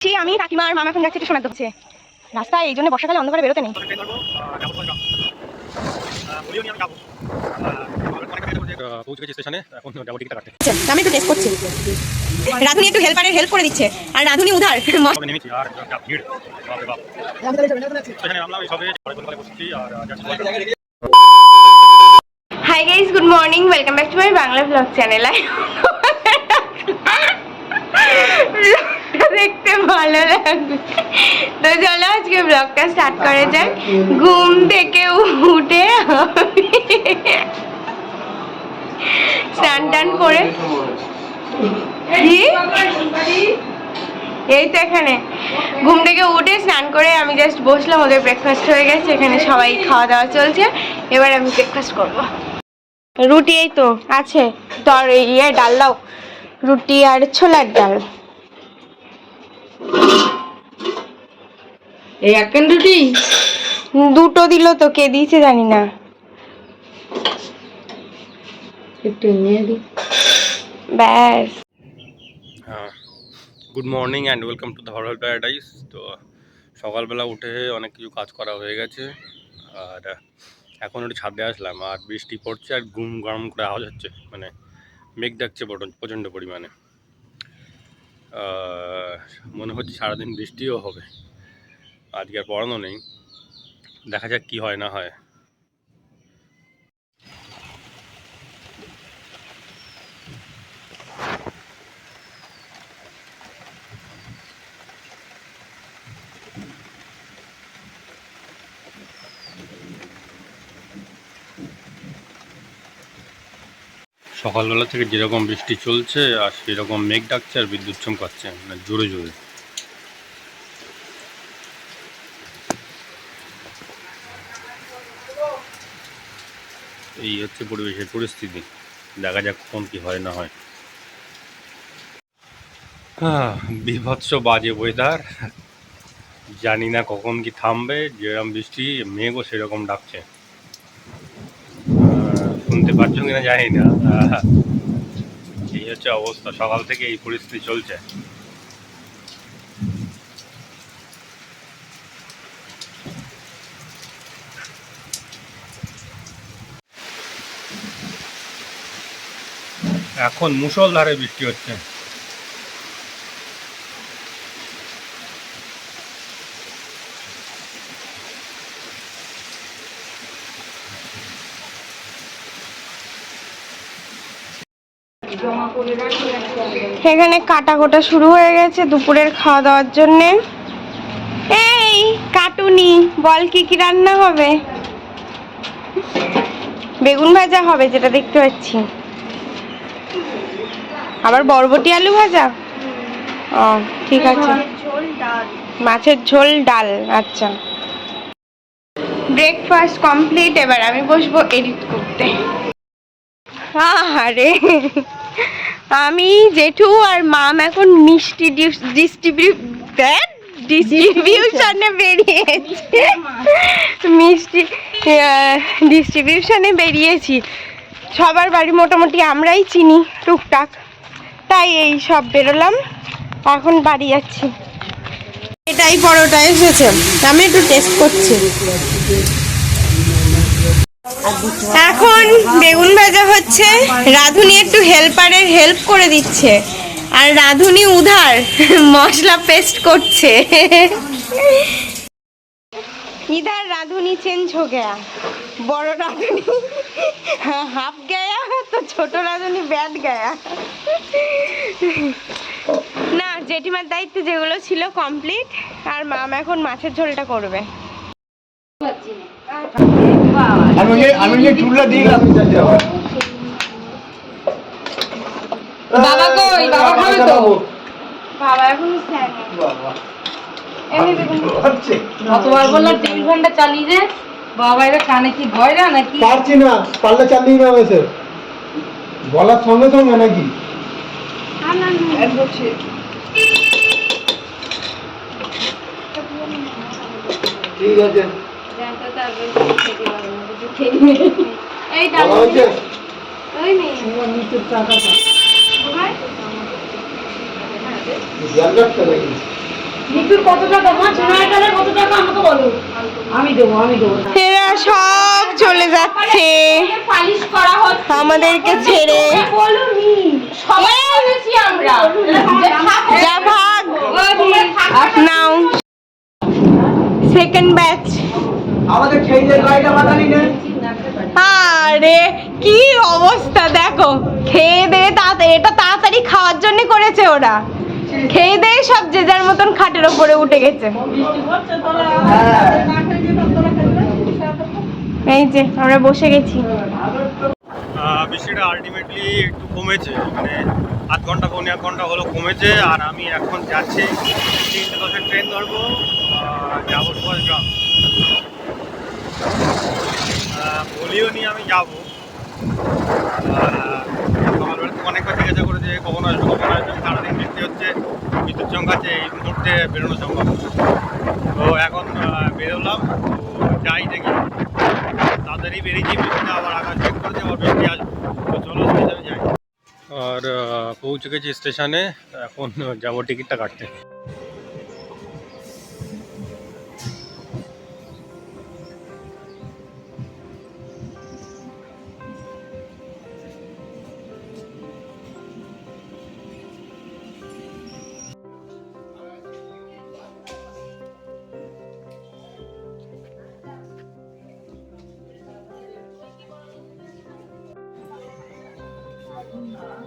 ছি, আমি কাকিমার মামা এখন যাচ্ছে একটু শোনা দিচ্ছে রাস্তায় এই জন্য বর্ষাকালে অন্ধকারে বেরোতে নেই। আমি একটু টেস্ট করছি। রাধুনি একটু হেল্পারের হেল্প করে দিচ্ছে। আর রাধুনি উধার আর আর। Hi guys good morning welcome back to my Bangla blog channel দেখতে ভালো লাগবে। তো চলো আজকে ব্লগটা স্টার্ট করে যাক। ঘুম থেকে উঠে স্নান টান করে এই তো এখানে। ঘুম থেকে উঠে স্নান করে আমি জাস্ট বসলাম, ওদের ব্রেকফাস্ট হয়ে গেছে, এখানে সবাই খাওয়া দাওয়া চলছে। এবার আমি ব্রেকফাস্ট করব। রুটি এই তো আছে। তোর ইয়ে ডাল দাও। রুটি আর ছোলার ডাল। এই একখান রুটি? দুটো দিল তো কে দিয়েছে জানি না। একটু নিয়ে দি। ব্যাস। হ্যাঁ। Good morning and welcome to হরল paradise তো সকালবেলা উঠে অনেক কিছু কাজ করা হয়ে গেছে। আর এখন একটু ছাদে আসলাম আর বৃষ্টি পড়ছে আর ঘুম গরম করে আওয়াজ হচ্ছে। মানে মেঘ ডাকছে প্রচণ্ড পরিমাণে। মনে হচ্ছে সারাদিন বৃষ্টিও হবে। আজকে আর পড়ানো নেই। দেখা যাক কী হয় না হয়। সকালবেলা থেকে যেরকম বৃষ্টি চলছে আর সেরকম মেঘ ডাকছে আর বিদ্যুৎ চমকাচ্ছে মানে জোরে জোরে। এই হচ্ছে পরিবেশের পরিস্থিতি দেখা যাক কখন কি হয় না হয়। আহ, বিভৎস বাজে ওয়েদার জানি না কখন কি থামবে যেরকম বৃষ্টি মেঘও সেরকম ডাকছে। শুনতে পাচ্ছ কিনা জানি না। এই হচ্ছে অবস্থা, সকাল থেকে এই পরিস্থিতি চলছে। এখন মুসলধারে বৃষ্টি হচ্ছে। এখানে কাটা কোটা শুরু হয়ে গেছে দুপুরের খাওয়া দাওয়ার জন্যে। এই, কাটুনি, বল কি কি রান্না হবে? বেগুন ভাজা হবে যেটা দেখতে পাচ্ছি। আবার বরবটি আলু ভাজা? ও, ঠিক আছে। মাছের ঝোল, ডাল আচ্ছা। ব্রেকফাস্ট কমপ্লিট এবার আমি বসবো এডিট করতে। আরে আমি, জেঠু আর মাম এখন মিষ্টি ডিস্ট্রিবিউ ডিস্ট্রিবিউশনে বেরিয়েছে। মিষ্টি ডিস্ট্রিবিউশনে বেরিয়েছি। সবার বাড়ি মোটামুটি আমরাই চিনি, টুকটাক। তাই এই সব বেরোলাম, এখন বাড়ি যাচ্ছি। এটাই পরোটা এসেছে। আমি একটু টেস্ট করছি। এখন বেগুন ভাজা হচ্ছে। রাধুনি একটু হেল্পারের হেল্প করে দিচ্ছে। আর রাধুনি উধার, মশলা পেস্ট করছে। ইধার রাধুনি চেঞ্জ হো গয়া। বড় রাধুনি হাফ গয়া, তো ছোট রাধুনি ব্যাট গয়া। না, জেঠিমার দায়িত্ব যেগুলো ছিল কমপ্লিট আর মাম এখন মাছের ঝোলটা করবে। আমি যে- চুলটা দিয়ে গেলাম বাবা কই? বাবা খাবে তো? বাবা? এখন কতবার বললাম চালিয়ে দে। বাবা এটা কানে কি ভয় না নাকি? পারছি না পারলে চালিয়ে নাও এসে। বলার সঙ্গে সঙ্গে নাকি? ঠিক আছে। এই ভালো ওই নেই খেয়াল রাখতে নাকি লিচুর কত টাকা? মা সোনার কত টাকা? আমাকে বলো। আমি দেবো আমি দেবো। এরা সব চলে যাচ্ছে। আমাদেরকে ছেড়ে। সবাই যা ভাগ। নাও। সেকেন্ড ব্যাচ আরে কি অবস্থা দেখো। খেয়ে দিয়ে তাড়াতাড়ি এটা তাড়াতাড়ি খাওয়ার জন্য করেছে ওরা। খেয়ে দিয়ে সব যে যার মতন খাটের ওপরে উঠে গেছে। এই যে আমরা বসে গেছি। বৃষ্টিটা আলটিমেটলি একটু কমেছে মানে আধ ঘণ্টা পৌনে এক ঘণ্টা হলো কমেছে আর আমি এখন যাচ্ছি তিনটে দশের ট্রেন ধরবো। আহ, বলিও নি আমি যাব। অনেকবার জিজ্ঞাসা করে যে কখন আসবে কখন আসবে সারাদিন বৃষ্টি হচ্ছে বিদ্যুৎ চমকাচ্ছে এই মুহূর্তে বেরোনো সম্ভব তো এখন বেরোলাম তো যাই দেখি। তাড়াতাড়ি বেরিয়েছি বৃষ্টিটা আবার আকাশ চেক করেছে আবার বৃষ্টি আসবে। তো চলো স্টেশনে যাই। আর পৌঁছে গেছি স্টেশনে এখন যাব টিকিটটা কাটতে। 嗯。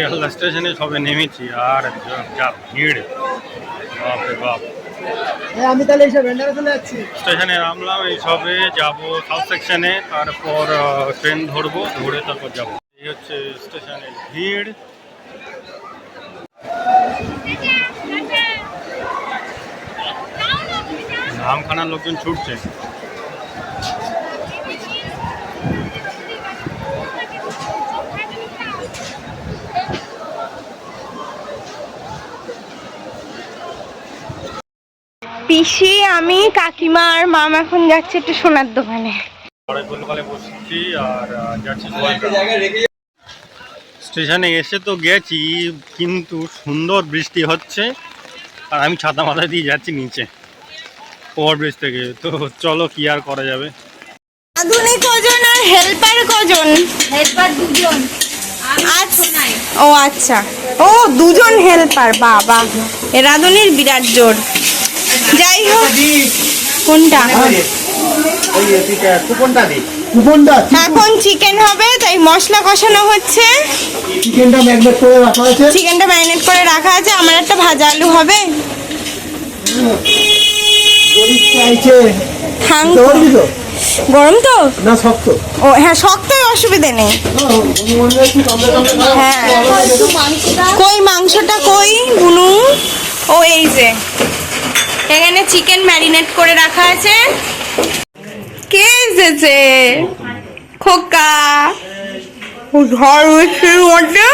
শিয়ালদা স্টেশনে সবে নেমেছি আর যা- ভিড়। বাপরে বাপ। আমি তাহলে এসে ভেন্ডারে চলে যাচ্ছি। স্টেশনে নামলাম এই সবে যাব সাউথ সেকশনে তারপর ট্রেন ধরবো ধরে তারপর যাব। এই হচ্ছে স্টেশনের ভিড়। নামখানার লোকজন ছুটছে। পিসি আমি কাকিমা আর মাম এখন যাচ্ছে একটু সোনার দোকানে। পরে কলকালে বসছি আর আহ, যাচ্ছি সুভাষগ্রাম। স্টেশনে এসে তো গেছি কিন্তু সুন্দর বৃষ্টি হচ্ছে আর আমি ছাতা মাথায় দিয়ে যাচ্ছি নিচে। ওভার ব্রিজ থেকে তো চলো কি আর করা যাবে। আধুনিক কজন আর হেল্পার কজন? হেল্পার দুজন। আচ্ছা ও আচ্ছা। ও দুজন হেল্পার বাবা। এ রাধুনির বিরাট জোর। যাই হোক কোনটা এখন চিকেন হবে তাই মশলা কষানো হচ্ছে। চিকেনটা ম্যাগনেট করে রাখা আছে চিকেনটা ম্যারিনেট করে রাখা আছে আমার একটা ভাজা আলু হবে। গরম তো? না শক্ত। ও হ্যাঁ শক্ত অসুবিধে নেই। হ্যাঁ কই মাংসটা? কই বুনু ও এই যে। এখানে চিকেন ম্যারিনেট করে রাখা আছে। কে এসেছে? খোকা। ঝড় বৃষ্টির মধ্যে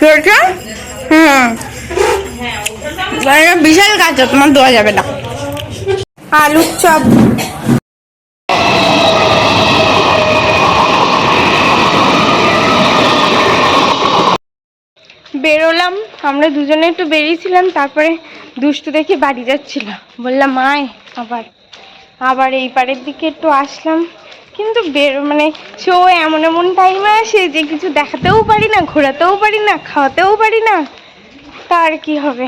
কেটে হুম বিশাল কাঁচা তোমার দেওয়া যাবে না। আলুর চপ। বেরোলাম। আমরা দুজনে একটু বেরিয়েছিলাম তারপরে দুষ্টু দেখে বাড়ি যাচ্ছিল বললাম মায় আবার আবার এই পাড়ের দিকে একটু আসলাম। কিন্তু বের মানে শো এমন এমন টাইমে আসে যে কিছু দেখাতেও পারি না, ঘোরাতেও পারি না, খাওয়াতেও পারি না। তার কি হবে?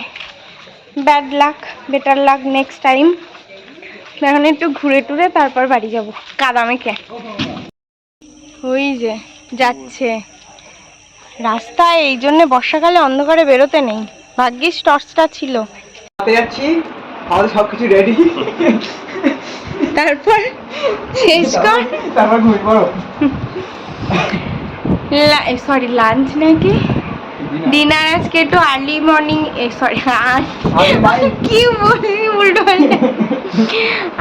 Bad luck better luck next time এখন একটু ঘুরে টুরে তারপর বাড়ি যাব কাদা মেখে ওই যে, যাচ্ছে। রাস্তায়, এই জন্যে বর্ষাকালে অন্ধকারে বেরোতে নেই। ভাগ্যিস টর্চটা ছিল। হাতে যাচ্ছি আমাদের সব কিছু রেডি তারপর শেষ কর। তারপর ঘুমিয়ে পড়ো। সরি লাঞ্চ নাকি? ডিনার আজকে একটু আর্লি মর্নিং সরি। কি বলি উল্টো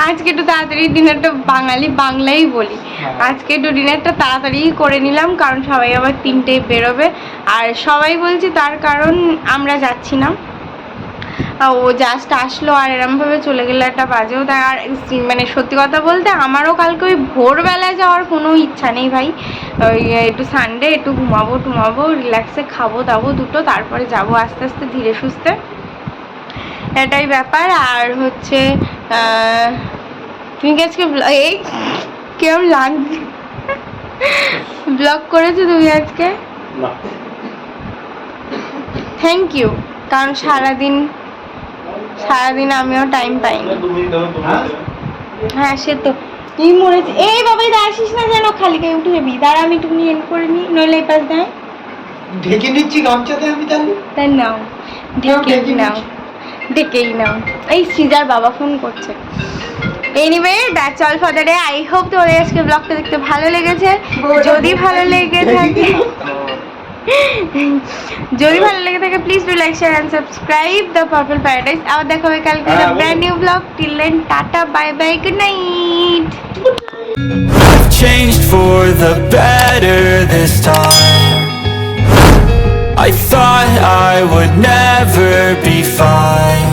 আজকে একটু তাড়াতাড়ি ডিনারটা বাঙালি বাংলাই বলি। হ্যাঁ। আজকে একটু ডিনারটা তাড়াতাড়ি করে নিলাম কারণ সবাই আবার তিনটে বেরোবে। আর সবাই বলছে তার কারণ আমরা যাচ্ছি না। ও জাস্ট আসলো আর এরমভাবে চলে গেলে একটা বাজেও তাই আর মানে সত্যি কথা বলতে আমারও কালকে ওই ভোরবেলায় যাওয়ার কোনো ইচ্ছা নেই ভাই। ওই একটু সানডে একটু ঘুমাবো টুমাবো রিল্যাক্সে খাব দাবো দুটো তারপরে যাব আস্তে আস্তে ধীরে সুস্থে। এটাই ব্যাপার। আর হচ্ছে তুমি কি আজকে এই কেমন লাগ ব্লগ করেছ তুমি আজকে? থ্যাংক ইউ কারণ সারাদিন সারাদিন আমিও টাইম পাইনি। হ্যাঁ? সে তো। তুই মরেছে? এই বাবা এটা আসিস না যেন। খালি গায়ে উঠে যাবি। দাঁড়া আমি একটুখানি এন্ড করে নিই। নইলে এই পাশ দেয় ঢেকে নিচ্ছি গামছাতে আমি তাহলে। তাই নাও। ডেকেই নাও। ডেকেই নাও। এই সৃজার বাবা ফোন করছে। Anyway that's all for the day I hope তোমাদের আজকে ব্লগটা দেখতে ভালো লেগেছে। যদি ভালো লেগে থাকে যদি ভালো লেগে থাকে please do like share and subscribe the purple paradise আবার দেখা হবে কালকে হ্যাঁ, বলো। Brand new blog till then tata bye bye good night I've changed for the better this time. I thought I would never be fine.